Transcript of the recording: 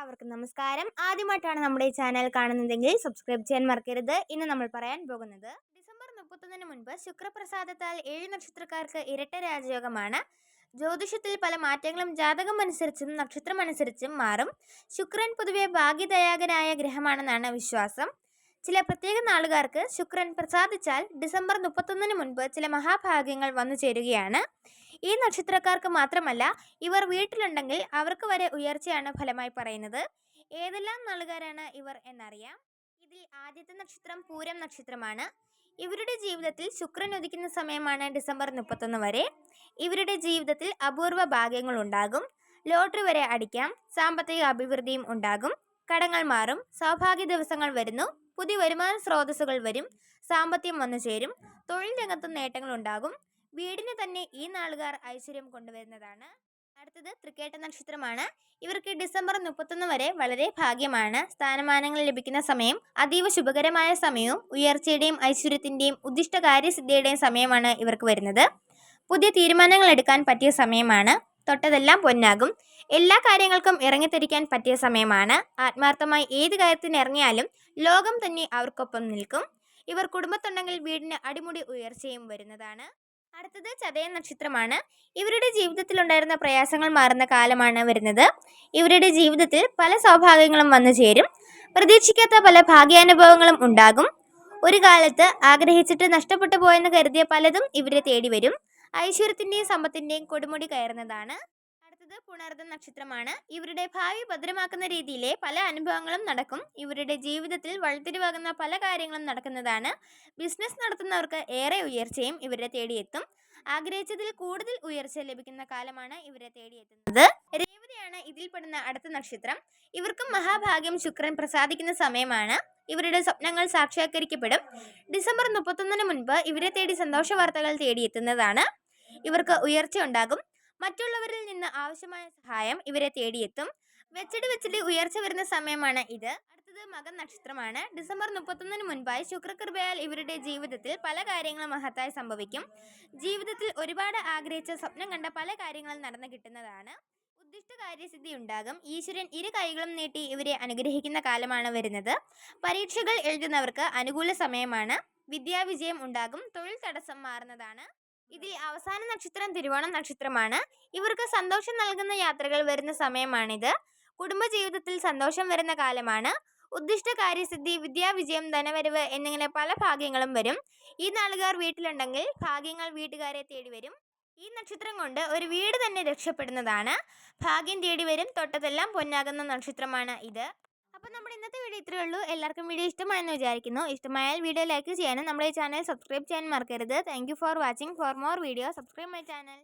എല്ലാവർക്കും നമസ്കാരം. ആദ്യമായിട്ടാണ് നമ്മുടെ ഈ ചാനൽ കാണുന്നതെങ്കിൽ സബ്സ്ക്രൈബ് ചെയ്യാൻ മറക്കരുത്. ഇന്ന് നമ്മൾ പറയാൻ പോകുന്നത് ഡിസംബർ മുപ്പത്തൊന്നിന് മുൻപ് ശുക്രപ്രസാദത്താൽ ഏഴ് നക്ഷത്രക്കാർക്ക് ഇരട്ട രാജയോഗമാണ്. ജ്യോതിഷത്തിൽ പല മാറ്റങ്ങളും ജാതകം അനുസരിച്ചും നക്ഷത്രം അനുസരിച്ചും മാറും. ശുക്രൻ പൊതുവെ ഭാഗ്യദയാകനായ ഗ്രഹമാണെന്നാണ് വിശ്വാസം. ചില പ്രത്യേക നാളുകാർക്ക് ശുക്രൻ പ്രസാദിച്ചാൽ ഡിസംബർ മുപ്പത്തൊന്നിന് മുൻപ് ചില മഹാഭാഗ്യങ്ങൾ വന്നു ചേരുകയാണ്. ഈ നക്ഷത്രക്കാർക്ക് മാത്രമല്ല ഇവർ വീട്ടിലുണ്ടെങ്കിൽ അവർക്ക് വരെ ഉയർച്ചയാണ് ഫലമായി പറയുന്നത്. ഏതെല്ലാം നാളുകാരാണ് ഇവർ എന്നറിയാം. ഇതിൽ ആദ്യത്തെ നക്ഷത്രം പൂരം നക്ഷത്രമാണ്. ഇവരുടെ ജീവിതത്തിൽ ശുക്രൻ ഉദിക്കുന്ന സമയമാണ് ഡിസംബർ മുപ്പത്തൊന്ന് വരെ. ഇവരുടെ ജീവിതത്തിൽ അപൂർവ ഭാഗ്യങ്ങൾ ഉണ്ടാകും. ലോട്ടറി വരെ അടിക്കാം. സാമ്പത്തിക അഭിവൃദ്ധിയും ഉണ്ടാകും. കടങ്ങൾ മാറും. സൗഭാഗ്യ ദിവസങ്ങൾ വരുന്നു. പുതിയ വരുമാന സ്രോതസ്സുകൾ വരും സാമ്പത്തികം വന്നു ചേരും തൊഴിൽ രംഗത്തും നേട്ടങ്ങൾ ഉണ്ടാകും. വീടിന് തന്നെ ഈ നാളുകാർ ഐശ്വര്യം കൊണ്ടുവരുന്നതാണ്. അടുത്തത് തൃക്കേട്ട നക്ഷത്രമാണ്. ഇവർക്ക് ഡിസംബർ മുപ്പത്തൊന്ന് വരെ വളരെ ഭാഗ്യമാണ്. സ്ഥാനമാനങ്ങൾ ലഭിക്കുന്ന സമയം അതീവ ശുഭകരമായ സമയവും ഉയർച്ചയുടെയും ഐശ്വര്യത്തിന്റെയും ഉദ്ദിഷ്ട കാര്യസിദ്ധിയുടെയും സമയമാണ് ഇവർക്ക് വരുന്നത്. പുതിയ തീരുമാനങ്ങൾ എടുക്കാൻ പറ്റിയ സമയമാണ്. തൊട്ടതെല്ലാം പൊന്നാകും. എല്ലാ കാര്യങ്ങൾക്കും ഇറങ്ങിത്തിരിക്കാൻ പറ്റിയ സമയമാണ്. ആത്മാർത്ഥമായി ഏത് കാര്യത്തിന് ഇറങ്ങിയാലും ലോകം തന്നെ അവർക്കൊപ്പം നിൽക്കും. ഇവർ കുടുംബത്തുണ്ടെങ്കിൽ വീടിന് അടിമുടി ഉയർച്ചയും വരുന്നതാണ്. അടുത്തത് ചതയ നക്ഷത്രമാണ്. ഇവരുടെ ജീവിതത്തിൽ ഉണ്ടായിരുന്ന പ്രയാസങ്ങൾ മാറുന്ന കാലമാണ് വരുന്നത്. ഇവരുടെ ജീവിതത്തിൽ പല സൗഭാഗ്യങ്ങളും വന്നു ചേരും. പ്രതീക്ഷിക്കാത്ത പല ഭാഗ്യാനുഭവങ്ങളും ഉണ്ടാകും. ഒരു കാലത്ത് ആഗ്രഹിച്ചിട്ട് നഷ്ടപ്പെട്ടു പോയെന്ന് കരുതിയ പലതും ഇവരെ തേടി വരും. ഐശ്വര്യത്തിന്റെയും സമ്പത്തിന്റെയും കൊടുമുടി കയറുന്നതാണ്. അടുത്തത് പുണർദം നക്ഷത്രമാണ്. ഇവരുടെ ഭാവി ഭദ്രമാക്കുന്ന രീതിയിലെ പല അനുഭവങ്ങളും നടക്കും. ഇവരുടെ ജീവിതത്തിൽ വഴിത്തിരിവാകുന്ന പല കാര്യങ്ങളും നടക്കുന്നതാണ്. ബിസിനസ് നടത്തുന്നവർക്ക് ഏറെ ഉയർച്ചയും ഇവരെ തേടിയെത്തും. ആഗ്രഹിച്ചതിൽ കൂടുതൽ ഉയർച്ച ലഭിക്കുന്ന കാലമാണ് ഇവരെ തേടിയെത്തുന്നത്. രേവതിയാണ് ഇതിൽപ്പെടുന്ന അടുത്ത നക്ഷത്രം. ഇവർക്കും മഹാഭാഗ്യം ശുക്രൻ പ്രസാദിക്കുന്ന സമയമാണ്. ഇവരുടെ സ്വപ്നങ്ങൾ സാക്ഷാത്കരിക്കപ്പെടും. ഡിസംബർ മുപ്പത്തൊന്നിന് മുൻപ് ഇവരെ തേടി സന്തോഷ വാർത്തകൾ തേടിയെത്തുന്നതാണ്. ഇവർക്ക് ഉയർച്ച ഉണ്ടാകും. മറ്റുള്ളവരിൽ നിന്ന് ആവശ്യമായ സഹായം ഇവരെ തേടിയെത്തും. വെച്ചടി വെച്ചടി ഉയർച്ച വരുന്ന സമയമാണ് ഇത്. അടുത്തത് മകൻ നക്ഷത്രമാണ്. ഡിസംബർ മുപ്പത്തൊന്നിന് മുൻപായി ശുക്രകൃപയാൽ ഇവരുടെ ജീവിതത്തിൽ പല കാര്യങ്ങളും മഹത്തായി സംഭവിക്കും. ജീവിതത്തിൽ ഒരുപാട് ആഗ്രഹിച്ച സ്വപ്നം കണ്ട പല കാര്യങ്ങളും നടന്നു കിട്ടുന്നതാണ്. ഉദ്ദിഷ്ട കാര്യസിദ്ധി ഉണ്ടാകും. ഈശ്വരൻ ഇരു കൈകളും നീട്ടി ഇവരെ അനുഗ്രഹിക്കുന്ന കാലമാണ് വരുന്നത്. പരീക്ഷകൾ എഴുതുന്നവർക്ക് അനുകൂല സമയമാണ്. വിദ്യാവിജയം ഉണ്ടാകും. തൊഴിൽ തടസ്സം മാറുന്നതാണ്. ഇതിൽ അവസാന നക്ഷത്രം തിരുവോണം നക്ഷത്രമാണ്. ഇവർക്ക് സന്തോഷം നൽകുന്ന യാത്രകൾ വരുന്ന സമയമാണിത്. കുടുംബജീവിതത്തിൽ സന്തോഷം വരുന്ന കാലമാണ്. ഉദ്ദിഷ്ട കാര്യസിദ്ധി വിദ്യാവിജയം ധനവരവ് എന്നിങ്ങനെ പല ഭാഗ്യങ്ങളും വരും. ഈ നാളുകാർ വീട്ടിലുണ്ടെങ്കിൽ ഭാഗ്യങ്ങൾ വീട്ടുകാരെ തേടി വരും. ഈ നക്ഷത്രം കൊണ്ട് ഒരു വീട് തന്നെ രക്ഷപ്പെടുന്നതാണ്. ഭാഗ്യം തേടി വരും. തൊട്ടതെല്ലാം പൊന്നാകുന്ന നക്ഷത്രമാണ് ഇത്. അപ്പോൾ നമ്മുടെ ഇന്നത്തെ വീഡിയോ ഇത്രയേ ഉള്ളൂ. എല്ലാവർക്കും വീഡിയോ ഇഷ്ടമായെന്ന് വിചാരിക്കുന്നു. ഇഷ്ടമായാൽ വീഡിയോ ലൈക്ക് ചെയ്യാനും നമ്മുടെ ചാനൽ സബ്സ്ക്രൈബ് ചെയ്യാൻ മറക്കരുത്. Thank for watching for more video subscribe my channel